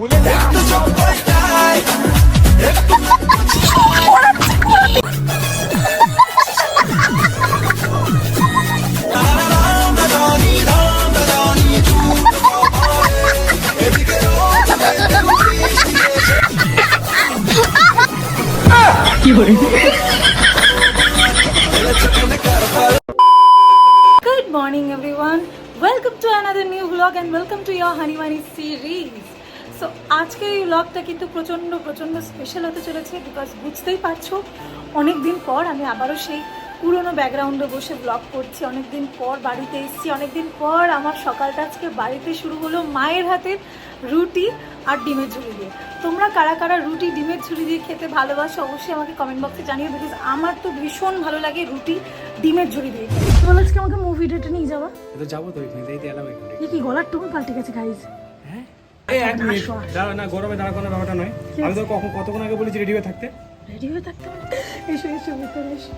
Good morning, everyone. Welcome to another new vlog and welcome to your Honey Money series. So আজকের এই ব্লগটা কিন্তু প্রচণ্ড প্রচণ্ড স্পেশাল হতে চলেছে বিকজ বুঝতেই পারছ অনেক দিন পর আমি আবারও সেই পুরনো ব্যাকগ্রাউন্ডে বসে ব্লগ করছি অনেক দিন পর বাড়িতে এসেছি অনেক দিন পর আমার সকালটা আজকে বাড়িতে শুরু হলো মায়ের হাতের রুটি আর ডিমের ঝুড়ি দিয়ে। তোমরা কারা কারা রুটি ডিমের ঝুড়ি দিয়ে খেতে ভালোবাসো অবশ্যই আমাকে কমেন্ট বক্সে জানিয়ে বিকজ আমার তো ভীষণ ভালো লাগে রুটি ডিমের ঝুড়ি দিয়ে আজকে আমাকে মুভি ডেটে নিয়ে যাওয়া। তো যাব তো এখানে কি গলার টুকু পাল্টে গেছে গাইজ এক মিনিট। আসো, আসো। দাঁড়া না গরমে দাঁড়া কোনো ব্যাপারটা নয়। আমি তো কখন কতক্ষণ আগে বলেছি রেডি হয়ে থাকতে? রেডি হয়ে থাকতে? এসো এসো ভিতরে এসো।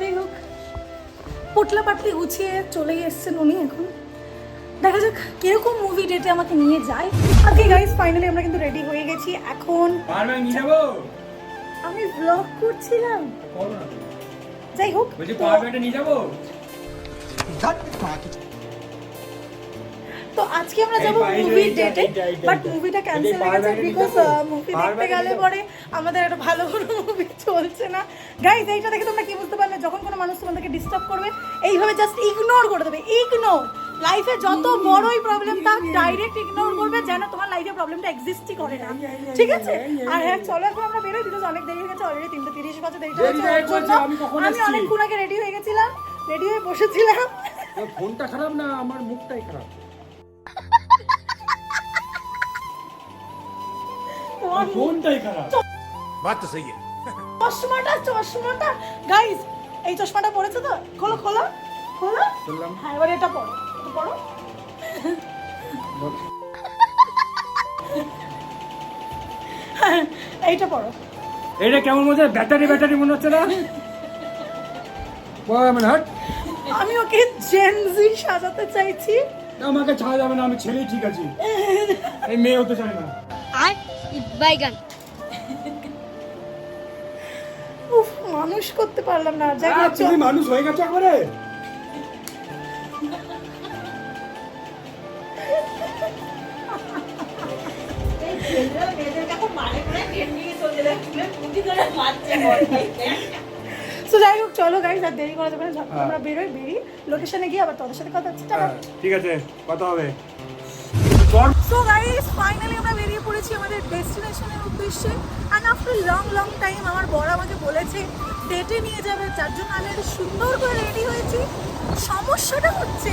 যাই হোক পোটলা পাটলি গুছিয়ে চলেই এসছেন উনি এখন। দেখা যাক কীরকম মুভি ডেটে আমাকে নিয়ে যায়। আজকে গাইজ ফাইনালি আমরা কিন্তু রেডি হয়ে গেছি। এখন আমি ব্লগ করছিলাম। যাই হোক বলছি পাওয়ার ব্যাংকটা নিয়ে যাব? তো আজকে আমরা যাব মুভি ডেটে বাট মুভিটা ক্যান্সেল হয়ে গেছে বিকজ মুভি দেখতে গেলে পরে আমাদের একটা ভালো কোনো মুভি চলছে না। গাইজ এইটা দেখে তোমরা কি বুঝতে পারলে? যখন কোনো মানুষ তোমাদেরকে ডিস্টার্ব করবে এইভাবে জাস্ট ইগনোর করে দেবে। ইগনোর লাইফে যত বড়ই প্রবলেম থাক ডাইরেক্ট ইগনোর করবে যেন তোমার লাইফে প্রবলেমটা এক্সিস্টই করে না। ঠিক আছে? আর হ্যাঁ চলো এখন আমরা বেরোই বিকজ অনেক দেরি হয়ে গেছে অলরেডি তিনটে তিরিশ বাজে দেরিটা দেরি হয়েছে হয়ে আমি? অনেকক্ষণ আগে রেডি হয়ে গেছিলাম রেডি হয়ে বসেছিলাম। ফোনটা খারাপ না? আমার মুখটাই খারাপ। ফোনটাই খারাপ। চশমাটা চশমাটা। গাইস এই চশমাটা পড়েছো তো? খোলো খোলো খোলো। হ্যাঁ এবার এটা পড়ো পড়ো হ্যাঁ, এইটা পড়ো এটা কেমন মনে ব্যাটারি ব্যাটারি মনে হচ্ছে না? মানে আমি ওকে জেনজি সাজাতে চাইছি। আমাকে ছাড়া যাবে না আমি ছেলেই ঠিক আছি। এই মেয়ে হতে চায় না। বাইগান। উফ মানুষ করতে পারলাম না যাই আহ, তুমি মানুষ হয়ে গেছো একবারে। So, যাই হোক চলো গাইস আর দেরি করা যাবে না আমরা বেরোই বেরিয়ে লোকেশনে গিয়ে আবার তোদের সাথে কথা হচ্ছে। হ্যাঁ, ঠিক আছে কথা হবে। সো গাইস ফাইনালি আমরা বেরিয়ে পড়েছি আমাদের ডেস্টিনেশনের উদ্দেশ্যে। And after long long time আমার বড় আমাকে বলেছে ডেটে নিয়ে যাবে যার জন্য আমি একটা সুন্দর করে রেডি হয়েছি। সমস্যাটা হচ্ছে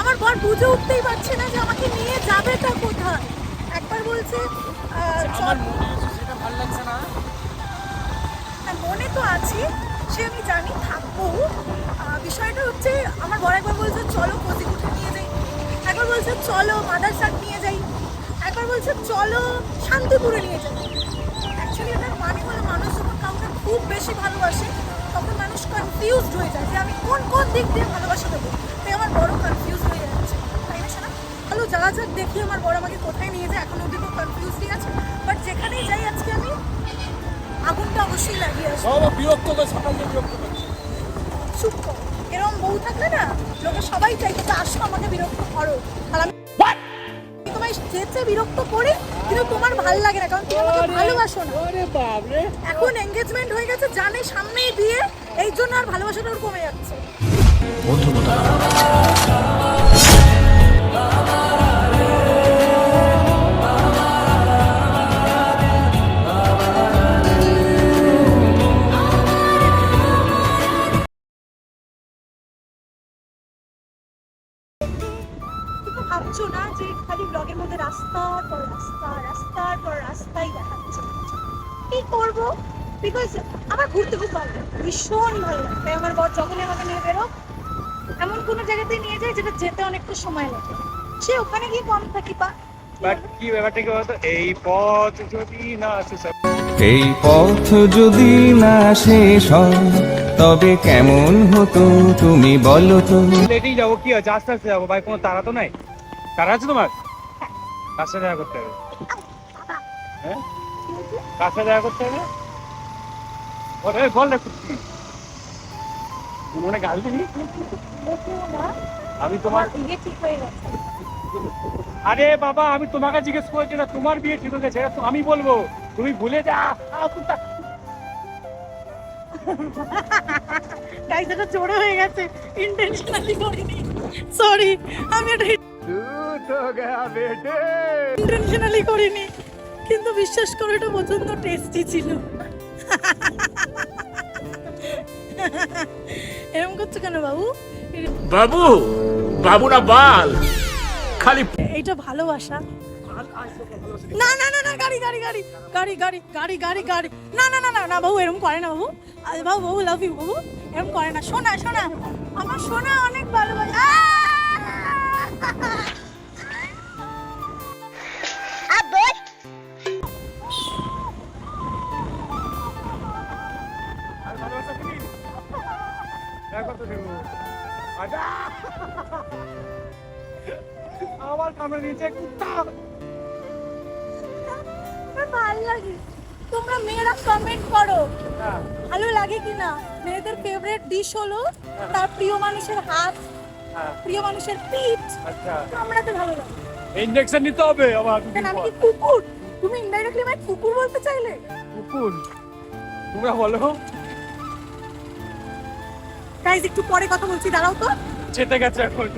আমার বর বুঝে উঠতেই পারছে না যে আমাকে নিয়ে যাবেটা কোথায়। একবার বলছে না। হ্যাঁ, মনে তো আছে সে আমি জানি থাকব। বিষয়টা হচ্ছে আমার বড় একবার বলছে চলো কোচিকুটে নিয়ে যাই। একবার বলছে চলো মাদারসাট নিয়ে যাই। একবার বলছে চলো শান্তিপুরে নিয়ে যাই। অ্যাকচুয়ালি এটার মানে হলো মানুষ যখন কাউকে খুব বেশি ভালোবাসে তখন মানুষ কনফিউজড হয়ে যায় যে আমি কোন কোন দিক দিয়ে ভালোবাসা দেবো? তাই আমার বড় কনফিউজ হয়ে যাচ্ছে। তাই না শোনা চলো যা যাক দেখি আমার বড় আমাকে কোথায় নিয়ে যায়। এখন অব্দি খুব কনফিউজই আছে। বাট যেখানেই যাই আজকে আমি আগুনটা অবশ্যই লাগিয়ে আসব। বিরক্ত সকাল থেকে বিরক্ত চুপ কর। এরকম বউ থাকলে না লোকে সবাই চাইতো তো আসো আমাকে বিরক্ত করো। আর আমি তোমায় যেতে বিরক্ত করি কিন্তু তোমার ভালো লাগে না কারণ তুমি আমাকে ভালোবাসো না। আরে বাপ রে এখন এঙ্গেজমেন্ট হয়ে গেছে জানে সামনেই বিয়ে এই জন্য আর ভালোবাসাটা ওর কমে যাচ্ছে। তুমি খালি ব্লগের মধ্যে রাস্তার পর রাস্তা রাস্তার পর রাস্তাই দেখাচ্ছে। কি করব? বিকজ আমার ঘুরতে খুব ভালো লাগে ভীষণ ভালো লাগে। তাই আমার বর যখনই আমাকে নিয়ে বেরো এমন কোনো জায়গাতে নিয়ে যায় যেটা যেতে অনেকটা সময় লাগে। সে ওখানে গিয়ে কম থাকি পা বাট কি ব্যাপারটা কি বলতো? এই পথ যদি না শেষ হয় এই পথ যদি না শেষ হয় তবে কেমন হতো তুমি বলো তো? লেটেই যাব কি আছে আস্তে আস্তে যাব ভাই কোনো তাড়া তো নাই? তাড়া আছে তোমার? কার সাথে দেখা করতে হবে। হ্যাঁ? কার সাথে দেখা করতে হবে? বল এই বল না কুত্তি মনে গাল দিবি? আমি তোমার বিয়ে ঠিক হয়ে গেছে আরে বাবা আমি তোমাকে জিজ্ঞেস করেছি না তোমার বিয়ে ঠিক হয়ে গেছে আমি বলব। তুমি ভুলে যা। গাইস এটা জোরে হয়ে গেছে। ইন্টেনশনালি করিনি। সরি আমি এটা ইন্টেনশনালি করিনি কিন্তু বিশ্বাস করো এটা প্রচণ্ড টেস্টি ছিল। এরকম করছ কেন বাবু? বাবু বাবু না বাল। খালি এইটা ভালোবাসা। না না না না গাড়ি গাড়ি গাড়ি গাড়ি গাড়ি গাড়ি গাড়ি গাড়ি। না না না না না বাবু এরকম করে না বাবু। আরে বাবু বাবু লাভ ইউ বাবু। এরকম করে না। শোনা শোনা আমার শোনা অনেক ভালোবাসা। আমার কামড়ে নিচে কুত্তা। ভালো লাগে। তোমরা মেয়েরা কমেন্ট করো। হ্যাঁ, ভালো লাগে কি না? মেয়েদের ফেভারিট ডিশ হলো তার প্রিয় মানুষের হাত হ্যাঁ, প্রিয় মানুষের পিঠ। আচ্ছা। কামড়াতে ভালো লাগে। ইঞ্জেকশন নিতে হবে কেন আমি কি কুকুর? তুমি ইনডাইরেক্টলি আমায় কুকুর বলতে চাইলে? কুকুর। তোমরা বলো। গাইজ একটু পরে কথা বলছি দাঁড়াও তো। চেতে গেছে এখন।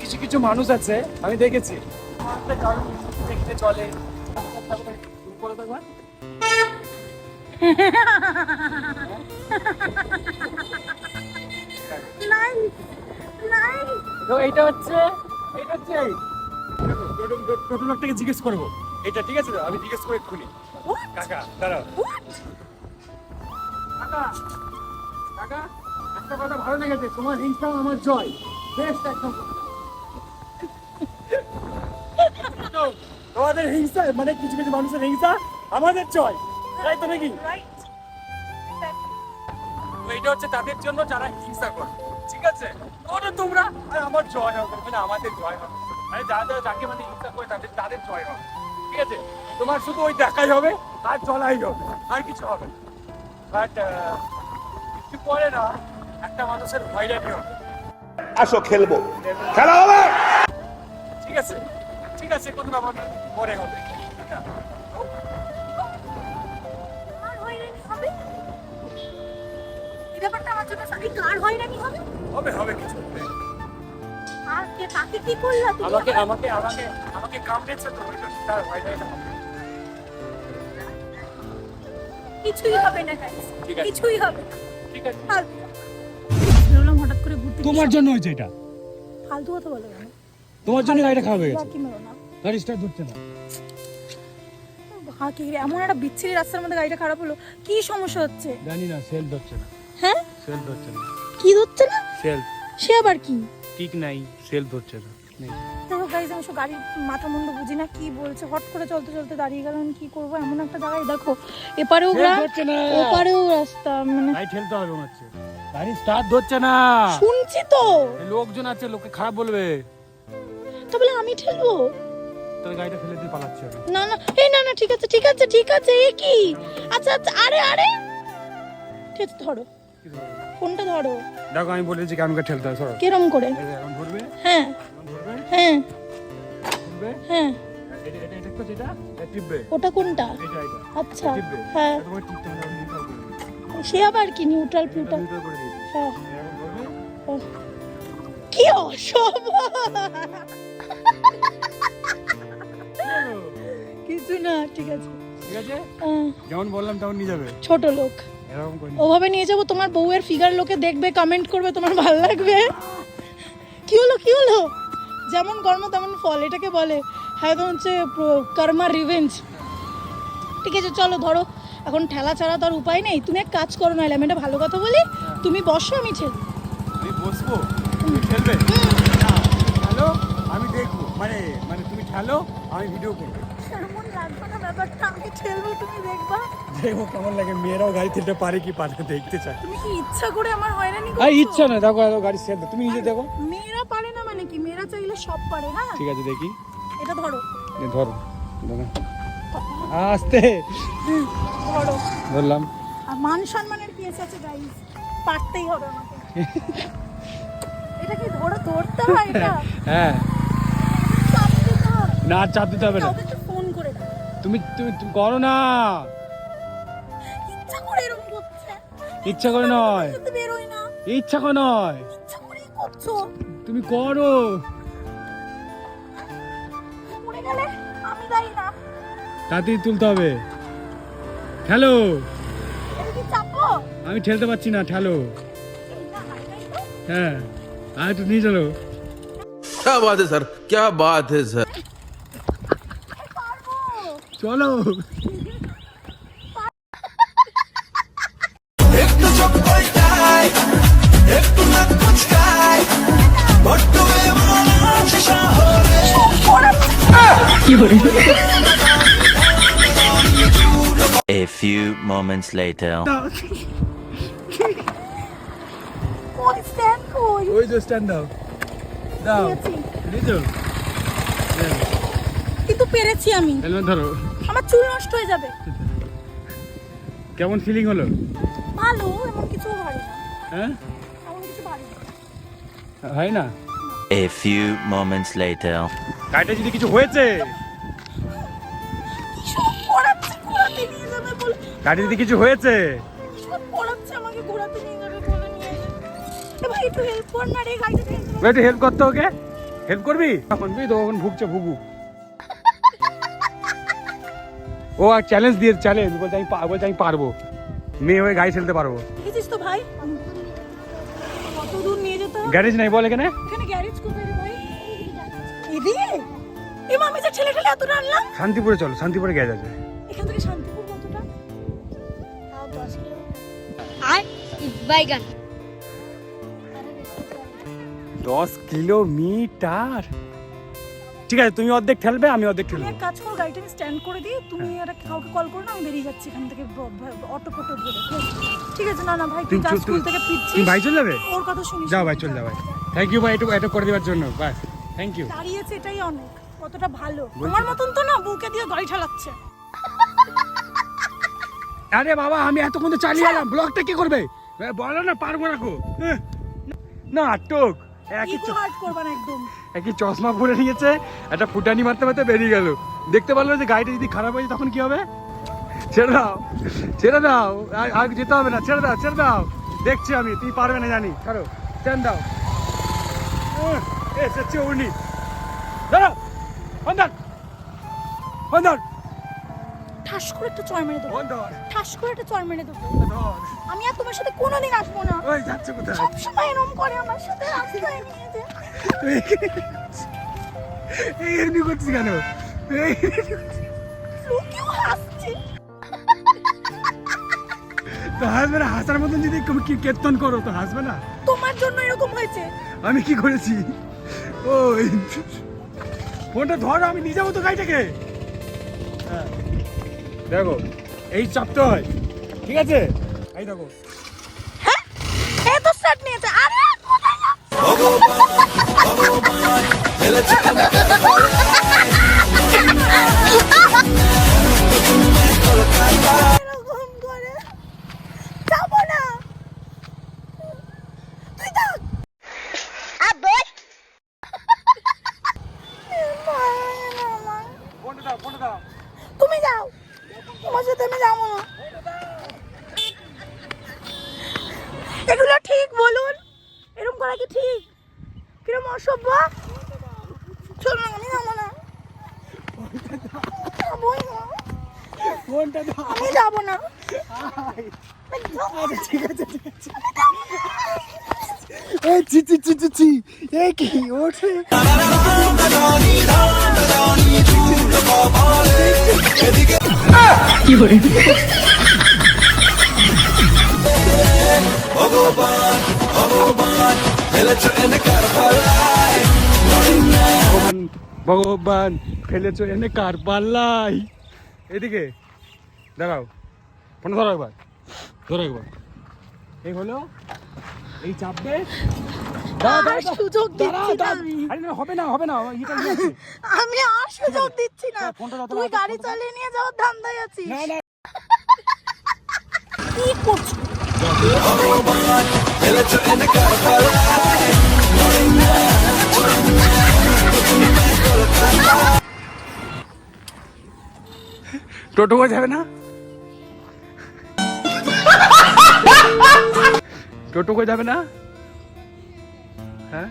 কিছু কিছু মানুষ আছে আমি দেখেছি। দেখতে চলে। তো এইটা হচ্ছে এটা হচ্ছে টোটো- জিজ্ঞেস করব। এটা ঠিক আছে তো? আমি জিজ্ঞেস করে এক্ষুনি। কাকা দাঁড়াও। একটা কথা ভালো লেগেছে, তোমার হিংসা আমার জয়। বেস্ট তোমাদের হিংসা মানে কিছু কিছু মানুষের হিংসা আমাদের জয়। তাই তো নাকি? এটা হচ্ছে তাদের জন্য যারা হিংসা করে, ঠিক আছে? ওটা তোমরা, আর আমার জয় হবে মানে আমাদের জয় হবে। মানে যারা যারা যাকে মানে হিংসা করে তাদের তাদের জয় হবে, ঠিক আছে? তোমার শুধু ওই দেখাই হবে, আর চলাই হবে, আর কিছু হবে বাট পরে uh, একটা মানুষের আসো খেলব। খেলা হবে! ঠিক আছে ঠিক আছে কোনো ব্যাপার পরে হবে। হবে? হবে? কিছু। আমাকে আমাকে আমাকে আমাকে কামড়েছে তো তার ভয়টাই না কিছুই হবে না গাইস কিছুই হবে না। ঠিক আছে। বেরোলাম হঠাৎ করে ঘুরতে তোমার জন্য হয়েছে এটা। ফালতু কথা বলো কেন? তোমার জন্য গাড়িটা খারাপ হয়ে গেছে। বাকি মেরো না। গাড়ি স্টার্ট হচ্ছে না রে, এমন একটা বিচ্ছিরি রাস্তার মধ্যে গাড়িটা খারাপ হলো। কি সমস্যা হচ্ছে? জানি না সেল হচ্ছে না। হ্যাঁ? সেল হচ্ছে না। কি ধরছে না? সেল। সে আবার কি? ঠিক নাই সেল হচ্ছে না। আমি সব গাড়ির মাথা মুন্ড বুঝি না কি বলছে হট করে চলতে চলতে দাঁড়িয়ে গেলাম কি করব? এমন একটা জায়গায় দেখো এপারেও হচ্ছে না। ওপারেও রাস্তা মানে গাড়ি ঠেলতে হবে মনে হচ্ছে। গাড়ি স্টার্ট হচ্ছে না। শুনছি তো। লোকজন আছে লোকে খারাপ বলবে। তো বলে আমি ঠেলবো? তোর গাড়িটা ফেলে দিয়ে পালাচ্ছে না না এই না না ঠিক আছে ঠিক আছে ঠিক আছে এ কি? আচ্ছা আচ্ছা আরে আরে। ঠিক আছে ধরো। ফোনটা ধরো। দেখো আমি বলেছি কি আমাকে ঠেলতে হবে সরো কিরম করে? এখন ধরবে? হ্যাঁ। হ্যাঁ। হ্যাঁ। এটা এটা এটা করছে এটা এটা টিপবে। ওটা কোনটা? এটা এটা আচ্ছা হ্যাঁ। তোমার টিপতে হবে নিউট্রাল করে সে আবার কি নিউট্রাল করে হ্যাঁ। কি অসভ্য কিছু না ঠিক আছে। ঠিক আছে? যেমন বললাম তেমন নিয়ে যাবে। ছোট লোক। ওভাবে নিয়ে যাব তোমার বউয়ের ফিগার লোকে দেখবে কমেন্ট করবে তোমার ভালো লাগবে। কি হলো কি হলো? যেমন কর্ম তেমন ফল এটাকে বলে হয়তো হচ্ছে কর্মা রিভেঞ্জ ঠিক আছে চলো ধরো এখন ঠেলা ছাড়া তো আর উপায় নেই। তুমি এক কাজ করো নাহলে আমি একটা ভালো কথা বলি তুমি বসো আমি ছেলে। আমি বসবো? তুমি খেলবে? হ্যালো আমি দেখব। মানে মানে তুমি খেলো আমি ভিডিও করব। লাগবে না ব্যাপারটা আমি ঠেলবো তুমি দেখবা। দেখো কেমন লাগে? মেয়েরাও গাড়ি ঠেলতে পারে কি পারে দেখতে চায়। তুমি কি ইচ্ছা করে আমার হয়রানি আর করছ? ইচ্ছা না দেখো এত গাড়ি তুমি নিজে দেখো। মেয়েরা পারে না মানে কি? মেয়েরা চাইলে সব পারে হ্যাঁ ঠিক আছে দেখি। এটা ধরো। ধরো। ধরো। আস্তে। ধরো। ধরলাম। আর মান সম্মানের আছে গাইস পারতেই হবে আমাকে। এটা কি ধরো ধরতে হয় এটা? হ্যাঁ। না চাপ দিতে হবে না। তুমি তুমি তুমি করো না ইচ্ছা করে এরকম করছে ইচ্ছা করে নয় কিন্তু বেরোয় না ইচ্ছা করে নয় ইচ্ছা করেই করছো তুমি করো পড়ে গেলে আমি দায়ী না তাড়াতাড়ি তুলতে হবে ঠেলো এটা কি চাপো আমি ঠেলতে পারছি না ঠেলো এইটা হাই নাই তো হ্যাঁ আর একটু নিয়ে চলো क्या बात है सर क्या बात है सर পারবো চলো। A few moments later. Stand কই ওই যে স্ট্যান্ড দাও। দাও পেরেছি। নিয়েছো কিন্তু পেরেছি আমি। হেলমেট ধরো। আমার চুল নষ্ট হয়ে যাবে। কেমন ফিলিং হলো? ভালো এমন কিছু ভারী না। হ্যাঁ? এমন কিছু ভারী হয় না? A few moments later. গাড়িটা যদি কিছু হয়েছে? গাড়ি যদি কিছু হয়েছে? সব পড়াচ্ছে আমাকে ঘোরাতে নিয়ে যাবে বলে নিয়ে এসে। এ ভাই একটু হেল্প করতে ওকে। হেল্প করবি? এখন বুঝি তো এখন ভুগছে ভুগু। ও আর চ্যালেঞ্জ দিয়ে চ্যালেঞ্জ বলছে আমি বলছে আমি পারব। মেয়ে হয়ে গাড়ি ঠেলতে পারব। দেখেছিস তো ভাই? কত দূর নিয়ে যেতে গ্যারেজ নাই বল এখানে? এখানে গ্যারেজ কোথায় রে ভাই? এদিকে? এ মামি যে ছেলে ঠেলে এতটা আনলাম শান্তিপুরে চলো শান্তিপুরে গ্যারেজ আছে। এখান থেকে শান্তিপুর কতটা? আর বাইগান। দশ কিলোমিটার? ঠিক আছে তুমি অর্ধেক ঠেলবে আমি অর্ধেক ঠেলবো। এক কাজ করো গাড়িটা আমি স্ট্যান্ড করে দিই তুমি আর কাউকে কল করো না আমি বেরিয়ে যাচ্ছি এখান থেকে অটো ফটো ধরে ঠিক আছে? না না ভাই তুই তুমি যা স্কুল থেকে ফিরছিস তুমি ভাই চলে যাবে? ওর কথা শুনিস যাও ভাই চল যাও ভাই। থ্যাংক ইউ ভাই একটু এটা করে দেওয়ার জন্য বাস থ্যাংক ইউ দাঁড়িয়েছে এটাই অনেক কতটা ভালো। তোমার মতন তো না বুকে দিয়ে গাড়ি ঠালাচ্ছে। আরে বাবা আমি এতক্ষণ তো চালিয়ে এলাম ব্লগটা কি করবে? বলো না পারব না এ, না আটক একই একদম? একই চশমা পরে নিয়েছে একটা ফুটানি মারতে মারতে বেরিয়ে গেল। দেখতে পারল যে গাড়িটা যদি খারাপ হয়ে যায় তখন কি হবে? ছেড়ে দাও ছেড়ে দাও আর- যেতে হবে না ছেড়ে দাও ছেড়ে দাও। দেখছি আমি তুই পারবে না জানি। ছাড়ো চ্যান দাও উহ, এ সচ্ছি উনি দাঁড়াও বন্ধন বন্ধন। ঠাস করে একটা চড় মেরে দেবো। ঠাস করে একটা চড় মেরে দেবো। আমি আর তোমার সাথে কোনোদিন আসব না। ওই যাচ্ছে কোথায়? সবসময় এরম করে আমার সাথে যে। এই এমনি করছিস কেন? এই লোকেও হাসছে। তো হাসবে না? হাসার মতন যদি তুমি কি কীর্তন করো তো হাসবে না? তোমার জন্য এরকম হয়েছে। আমি কি করেছি? ওই ফোনটা ধরো আমি নিয়ে যাব তো গাড়িটাকে হ্যাঁ। দেখো এই চাপতে হয় ঠিক আছে? এই দেখো। হ্যাঁ? এ এগুলো ঠিক বলুন। এরকম করা কি ঠিক? কিরম অসভ্য? চলো না, আমি যাব না। আমি যাব না। ঠিক আছে ঠিক আছে। এই চি চি চি চি কি? ওঠে। ভগবান ভগবান ফেলেছো এনে কার পাল্লাই এদিকে দাঁড়াও। ফোন ধরো একবার। ধরো একবার। এই হলো এই চাপবে। হবে না হবে না। আমি আর সুযোগ দিচ্ছি না। তুই গাড়ি চালিয়ে নিয়ে যাওয়ার ধান্দায় আছিস। না কি করছিস টোটো যাবে না? টোটো করে যাবে না? হ্যাঁ?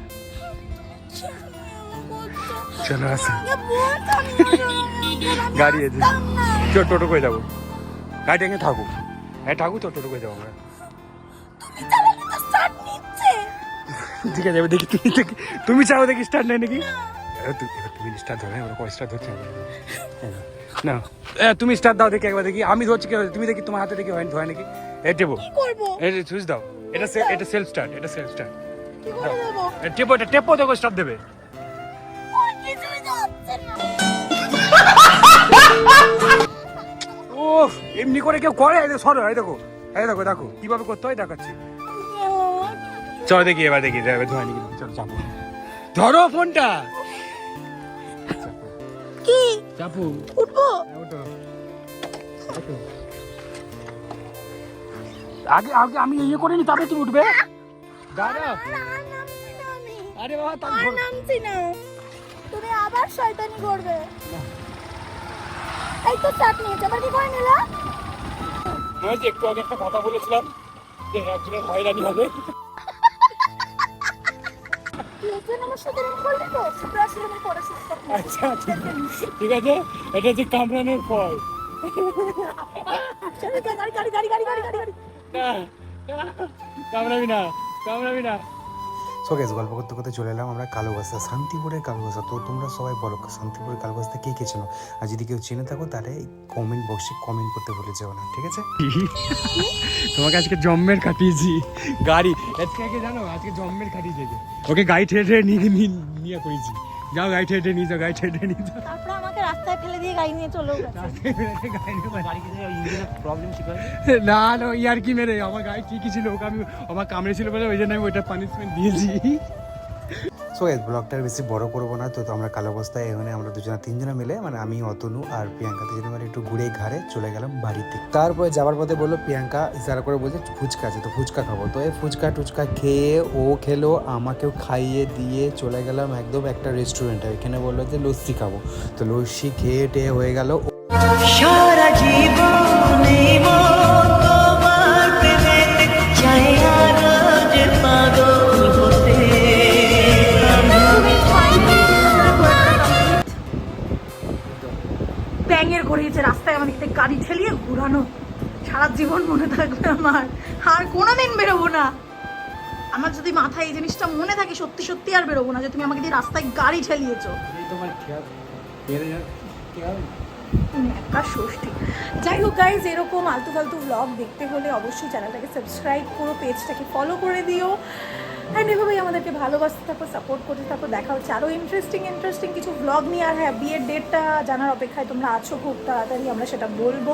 চলো আসো। গাড়ি আছে। চল টোটো যাব। এখানে থাকুক হ্যাঁ থাকুক তো টোটো যাব আমরা। ঠিক আছে এবার দেখি তুমি দেখি তুমি চাও দেখি স্টার্ট নেই নাকি? তুমি স্টার্ট ধরো ওরা কয় স্টার্ট ধরছে না তুমি স্টার্ট দাও দেখি একবার দেখি। আমি ধরছি কি তুমি দেখি তোমার হাতে দেখি হয় হয় নাকি? এ টেপো। এই সুইচ দাও। এটা এটা সেলফ স্টার্ট এটা সেলফ স্টার্ট টেপো এটা টেপো দেখো স্টার্ট দেবে। ও এমনি করে কেউ করে? এই দেখো, সরো এই দেখো। এই দেখো দেখো। কীভাবে করতে হয় দেখাচ্ছি। চলো দেখি এবার দেখি এবার ধোয়া নাকি চলো চাপো। ধরো ফোনটা। কি? চাপো। উঠবো? ওঠো আগে আগে আমি ইয়ে করে নি তারপরে তুমি উঠবে? দাঁড়া আর বাবা তার আর নামছি না। তুমি আবার শয়তানি করবে। এই তো চাট নিয়েছে আবার কি করে নিলা? একটু আগে একটা কথা বলেছিলাম যে একজনের হয়রানি হবে। করব আচ্ছা ঠিক আছে। এটা হচ্ছে কামরানের ফল। কামড়াবি না কামড়াবি না। সো গেস গল্প করতে করতে চলে এলাম আমরা কালোবাসা, শান্তিপুরের কালোবাসা। তো তোমরা সবাই বলো, শান্তিপুরের কালোবাসা কে কে চেনো? আর যদি কেউ চিনে থাকো, তাহলে কমেন্ট বক্সে কমেন্ট করতে ভুলে যাও না, ঠিক আছে? তোমাকে আজকে জম্মের কাটিয়েছি গাড়ি। আজকে জানো, আজকে জম্মের কাটিয়েছে ওকে গাড়ি ঠেলে ঠেলে নিয়ে- নিয়ে করেছি। যাও গাড়ি ঠেলে নিয়ে যাও গাড়ি ঠেটে নিয়ে যাও। তারপর আমাকে রাস্তায় ফেলে দিয়ে গাড়ি নিয়ে চলেও গেছে। না না ইয়ার কি মেরে আমার গাড়ি ঠিকই ছিল ওকে আমি আমার কামড়ে ছিল বলে ওই জন্য আমি ওইটা পানিশমেন্ট দিয়েছি। সো গেস ব্লগটা বেশি বড় করব না, তো আমরা কালোবাস্তায় এখানে আমরা দুজনে তিনজনে মিলে মানে আমি, অতনু আর প্রিয়াঙ্কা দুজনে মিলে একটু ঘুরে ঘাড়ে চলে গেলাম বাড়িতে। তারপরে যাওয়ার পথে বলল, প্রিয়াঙ্কা, ইশারা করে বলছে ফুচকা আছে, তো ফুচকা খাব। তো এই ফুচকা টুচকা খেয়ে ও খেলো, আমাকেও খাইয়ে দিয়ে চলে গেলাম একদম একটা রেস্টুরেন্টে এখানে বলল যে লস্যি খাব। তো লস্যি খেয়ে টেয়ে হয়ে গেল। সারা জীবনে রাস্তায় আমাদেরকে গাড়ি ঠেলিয়ে ঘুরানো। সারা জীবন মনে থাকবে আমার। আর কোনোদিন বেরোবো না। আমার যদি মাথায় এই জিনিসটা মনে থাকে সত্যি সত্যি আর বেরোবো না যে তুমি আমাকে দিয়ে রাস্তায় গাড়ি ঠেলিয়েছো। একা ষষ্ঠী। যাই হোক গাইজ এরকম আলতু ফালতু ব্লগ দেখতে হলে অবশ্যই চ্যানেলটাকে সাবস্ক্রাইব করো পেজটাকে ফলো করে দিও। অ্যান্ড এভাবেই আমাদেরকে ভালোবাসতে থাকো সাপোর্ট করতে থাকো দেখা হচ্ছে। আরও ইন্টারেস্টিং ইন্টারেস্টিং কিছু ব্লগ নিয়ে আর হ্যাঁ বিয়ের ডেটটা জানার অপেক্ষায় তোমরা আছো খুব তাড়াতাড়ি আমরা সেটা বলব।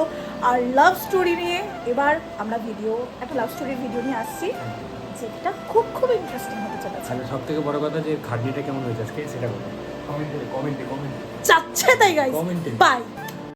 আর লাভ স্টোরি নিয়ে এবার আমরা ভিডিও একটা লাভ স্টোরির ভিডিও নিয়ে আসছি যেটা খুব খুব ইন্টারেস্টিং হতে চলেছে। তাহলে সব থেকে বড় কথা যে খাটনিটা কেমন হয়েছে আজকে সেটা বলো। কমেন্টে কমেন্টে কমেন্টে চাচ্ছে তাই Comment এ। বাই